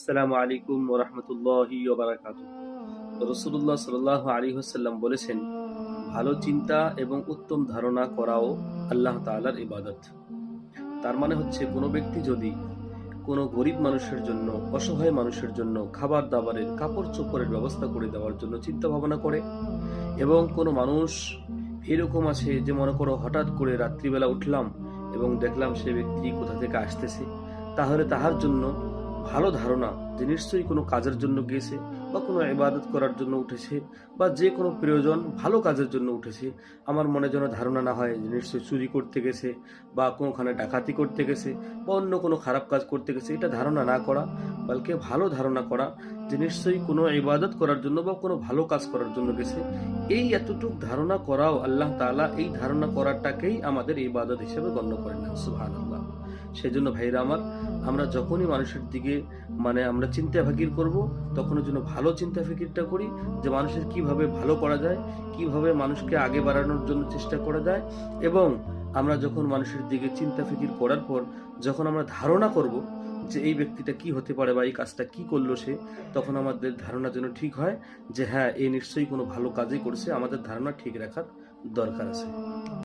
আসসালামু আলাইকুম ওরহমতুল্লাহি ওবারাকাত রসুল্লাহ সাল্লাহ আলী হাসাল্লাম বলেছেন, ভালো চিন্তা এবং উত্তম ধারণা করাও আল্লাহ তাআলার ইবাদত। তার মানে হচ্ছে কোনো ব্যক্তি যদি কোনো গরিব মানুষের জন্য, অসহায় মানুষের জন্য খাবার দাবারের, কাপড় চোপড়ের ব্যবস্থা করে দেওয়ার জন্য চিন্তা ভাবনা করে এবং কোনো মানুষ এরকম আছে যে মনে করো হঠাৎ করে রাত্রিবেলা উঠলাম এবং দেখলাম সে ব্যক্তি কোথা থেকে আসতেছে, তাহলে তাহার জন্য ভালো ধারণা যে নিশ্চয়ই কোনো কাজের জন্য গিয়েছে বা কোনো ইবাদত করার জন্য উঠেছে বা যে কোনো প্রয়োজন ভালো কাজের জন্য উঠেছে। আমার মনে যেন ধারণা না হয় যে নিশ্চয়ই চুরি করতে গেছে বা কোনোখানে ডাকাতি করতে গেছে বা অন্য কোনো খারাপ কাজ করতে গেছে। এটা ধারণা না করা, বালকে ভালো ধারণা করা যে নিশ্চয়ই কোনো ইবাদত করার জন্য বা কোনো ভালো কাজ করার জন্য গেছে। এই এতটুক ধারণা করাও আল্লাহ তাআলা এই ধারণা করাটাকেই আমাদের ইবাদত হিসেবে গণ্য করেন সুহান আল্লাহ সেই জন্য ভাইরা আমার আমরা যখনই মানুষের দিকে মানে আমরা চিন্তা ফিকির করব তখনও যেন ভালো চিন্তা ফিকিরটা করি, যে মানুষের কীভাবে ভালো করা যায়, কীভাবে মানুষকে আগে বাড়ানোর জন্য চেষ্টা করা যায় এবং আমরা যখন মানুষের দিকে চিন্তা ফিকির করার পর, যখন আমরা ধারণা করব যে এই ব্যক্তিটা কি হতে পারে বা এই কাজটা কি করল সে, তখন আমাদের ধারণা যেন ঠিক হয় যে হ্যাঁ এ নিশ্চয়ই কোনো ভালো কাজই করছে, আমাদের ধারণা ঠিক রাখার দরকার আছে।